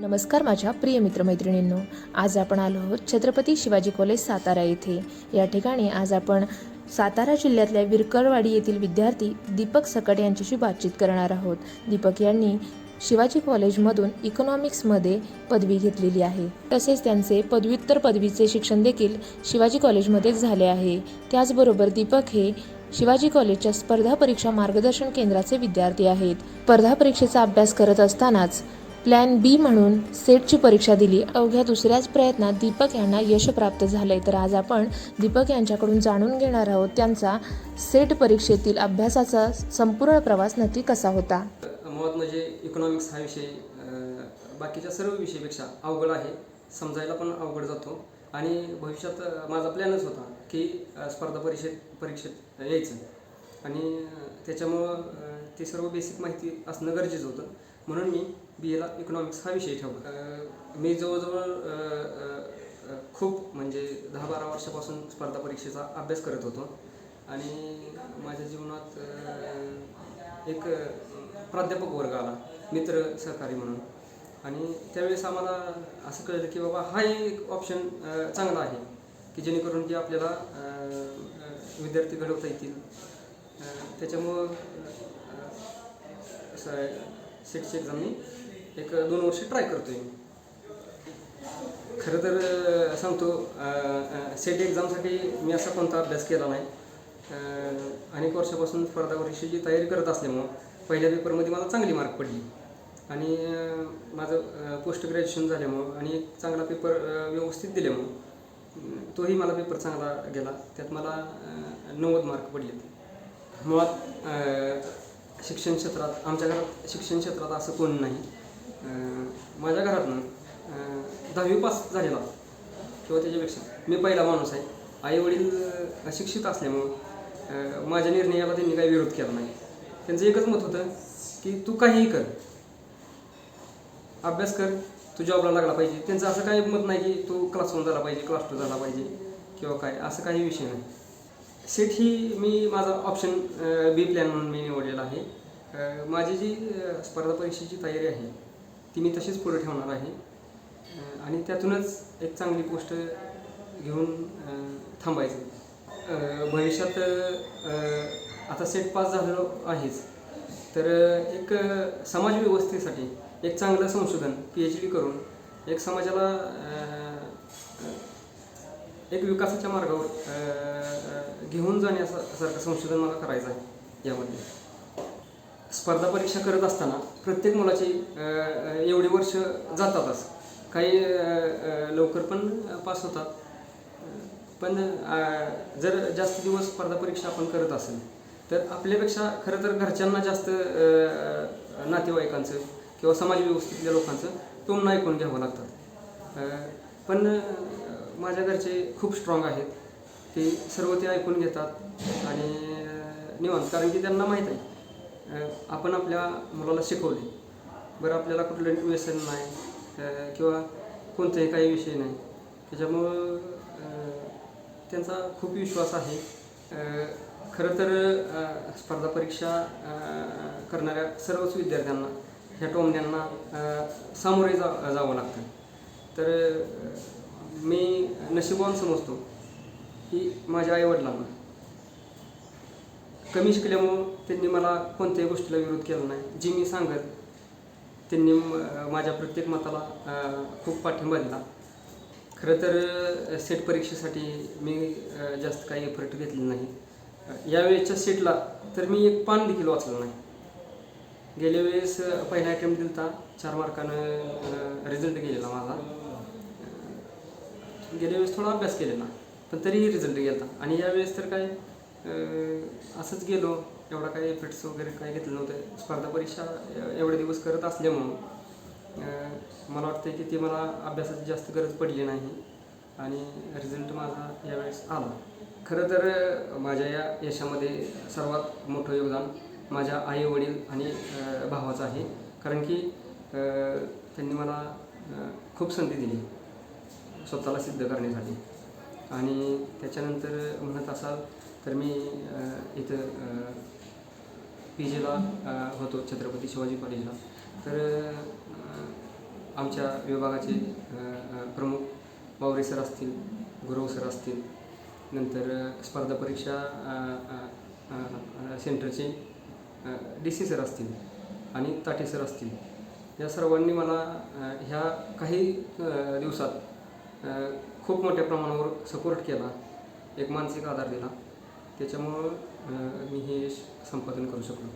नमस्कार माझ्या प्रिय मित्रमैत्रिणींनो आज आपण आलो आहोत छत्रपती शिवाजी कॉलेज सातारा येथे. या ठिकाणी आज आपण सातारा जिल्ह्यातल्या विरकरवाडी येथील विद्यार्थी दीपक सकट यांच्याशी बातचीत करणार आहोत. दीपक यांनी शिवाजी कॉलेजमधून इकॉनॉमिक्समध्ये पदवी घेतलेली आहे. तसेच त्यांचे पदव्युत्तर पदवीचे शिक्षण देखील शिवाजी कॉलेजमध्येच झाले आहे. त्याचबरोबर दीपक हे शिवाजी कॉलेजच्या स्पर्धा परीक्षा मार्गदर्शन केंद्राचे विद्यार्थी आहेत. स्पर्धा परीक्षेचा अभ्यास करत असतानाच प्लॅन बी म्हणून सेटची परीक्षा दिली. अवघ्या दुसऱ्याच प्रयत्नात दीपक यांना यश प्राप्त झाले तर आज आपण दीपक यांच्याकडून जाणून घेणार आहोत त्यांचा सेट परीक्षेतील अभ्यासाचा संपूर्ण प्रवास नक्की कसा होता? मुळात म्हणजे इकॉनॉमिक्स हा विषय बाकीच्या सर्व विषयापेक्षा अवघड आहे. समजायला पण अवघड जातो. आणि भविष्यात माझा प्लॅनच होता की स्पर्धा परीक्षेत परीक्षेत यायचं. आणि त्याच्यामुळं ते सर्व बेसिक माहिती असणं गरजेचं होतं. म्हणून मी बी एला इकॉनॉमिक्स हा विषय ठेवला. मी जवळजवळ खूप म्हणजे दहा बारा वर्षापासून स्पर्धा परीक्षेचा अभ्यास करत होतो. आणि माझ्या जीवनात एक प्राध्यापक वर्ग आला मित्र सहकारी म्हणून. आणि त्यावेळेस आम्हाला असं कळलं की बाबा हा एक ऑप्शन चांगला आहे की जेणेकरून की आपल्याला विद्यार्थी घडवता येतील. त्याच्यामुळं सेटची एक्झाम मी एक दोन वर्ष ट्राय करतोय आहे खरं तर सांगतो सेट एक्झामसाठी मी असा कोणता अभ्यास केला नाही. अनेक वर्षापासून स्पर्धा परीक्षेची तयारी करत असल्यामुळं पहिल्या पेपरमध्ये मला चांगली मार्क पडली. आणि माझं पोस्ट ग्रॅज्युएशन झाल्यामुळं आणि एक चांगला पेपर व्यवस्थित दिल्यामुळं तोही मला पेपर चांगला गेला. त्यात मला नव्वद मार्क पडले मुळात शिक्षण क्षेत्रात आमच्या घरात शिक्षण क्षेत्रात असं कोण नाही. माझ्या घरातनं दहावी पास झालेला किंवा त्याच्यापेक्षा मी पहिला माणूस आहे. आई वडील अशिक्षित असल्यामुळं माझ्या निर्णयाला त्यांनी काही विरोध केला नाही. त्यांचं एकच मत होतं की तू काहीही कर. अभ्यास कर तू जॉबला लागला पाहिजे. त्यांचं असं काही मत नाही की तू क्लास वन झाला पाहिजे क्लास टू झाला पाहिजे किंवा काय असं काही विषय नाही. सेट ही मी माझा ऑप्शन बी प्लॅन म्हणून मी निवडलेला आहे. माझी जी स्पर्धा परीक्षेची तयारी आहे ती मी तशीच पुढे ठेवणार आहे. आणि त्यातूनच एक चांगली गोष्ट घेऊन थांबायचं. भविष्यात आता सेट पास झालेलो आहेच. तर एक समाजव्यवस्थेसाठी समाज व्यवस्थेसाठी एक चांगलं संशोधन पी एच डी करून एक समाजाला एक विकासाच्या मार्गावर घेऊन जाण्यासारखं संशोधन मला करायचं आहे यामध्ये. स्पर्धा परीक्षा करत असताना प्रत्येक मुलाची एवढी वर्ष जातातच. काही लवकर पण पास होतात. पण जर जास्त दिवस स्पर्धा परीक्षा आपण करत असेल तर आपल्यापेक्षा खरं तर घरच्यांना जास्त नातेवाईकांचं किंवा समाजव्यवस्थेतल्या लोकांचं टोमणं ऐकून घ्यावं लागतात पण माझ्या घरचे खूप स्ट्रॉंग आहेत. ते सर्व ते ऐकून घेतात आणि निवांत. कारण की त्यांना माहीत आहे आपण आपल्या मुलाला शिकवले बरं आपल्याला कुठलं व्यसन नाही किंवा कोणताही काही विषय नाही. त्याच्यामुळं त्यांचा खूप विश्वास आहे. खरं तर स्पर्धा परीक्षा करणाऱ्या सर्वच विद्यार्थ्यांना ह्या टोमण्यांना सामोरे जा जावं लागतं. तर मी नशिबवान समजतो की माझ्या आईवडिलांना. कमी शिकल्यामुळं त्यांनी मला कोणत्याही गोष्टीला विरोध केला नाही. जी मी सांगत त्यांनी माझ्या प्रत्येक मताला खूप पाठिंबा दिला. खरं तर सेट परीक्षेसाठी मी जास्त काही एफर्ट घेतले नाही. यावेळेच्या सेटला तर मी एक पान देखील वाचलं नाही. गेल्या वेळेस पहिला अटेम्प्ट दिलता. चार मार्कानं रिझल्ट गेलेला माझा. गेल्या वेळेस थोडा अभ्यास केलेला पण तरीही रिझल्ट गेला आणि यावेळेस तर काय असंच गेलो. एवढा काही एफर्ट्स वगैरे काही घेतलं नव्हतं. स्पर्धा परीक्षा एवढे दिवस करत असल्यामुळं मला वाटतं की ती मला अभ्यासाची जास्त गरज पडली नाही. आणि रिझल्ट माझा यावेळेस आला. खरं तर माझ्या या यशामध्ये सर्वात मोठं योगदान माझ्या आई वडील आणि भावाचं आहे. कारण की त्यांनी मला खूप संधी दिली. स्वतःला सिद्ध करण्यासाठी. आणि त्याच्यानंतर म्हणत असाल तर मी इथं पी जीला होतो छत्रपती शिवाजी कॉलेजला. तर आमच्या विभागाचे प्रमुख वावरे सर असतील गुरव सर असतील नंतर स्पर्धा परीक्षा सेंटरचे डी सी सर असतील आणि ताटे सर असतील. या सर्वांनी मला ह्या काही दिवसात खूप मोठ्या प्रमाणावर सपोर्ट केला. एक मानसिक आधार दिला. त्याच्यामुळं मी हे यश संपादन करू शकलो.